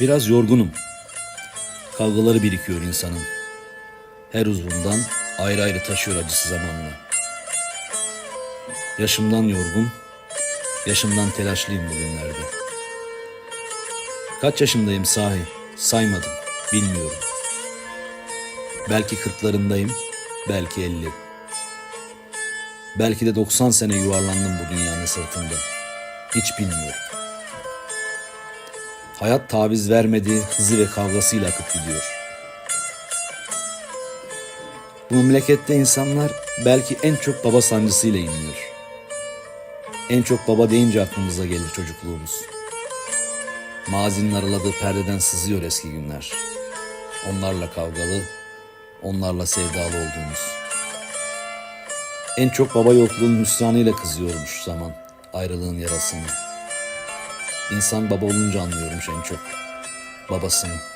Biraz yorgunum. Kavgaları birikiyor insanın. Her uzvundan ayrı ayrı taşıyor acısı zamanla. Yaşımdan yorgun, yaşımdan telaşlıyım bugünlerde. Kaç yaşındayım sahi? Saymadım, bilmiyorum. Belki kırklarındayım, belki elli. Belki de 90 sene yuvarlandım bu dünyanın sırtında. Hiç bilmiyorum. Hayat taviz vermediği hızı ve kavgasıyla akıp gidiyor. Bu memlekette insanlar belki en çok baba sancısıyla inliyor. En çok baba deyince aklımıza gelir çocukluğumuz. Mazinin araladığı perdeden sızıyor eski günler. Onlarla kavgalı, onlarla sevdalı olduğumuz. En çok baba yokluğunun hüsranıyla kızıyormuş zaman ayrılığın yarasını. İnsan baba olunca anlıyormuş en çok babasını.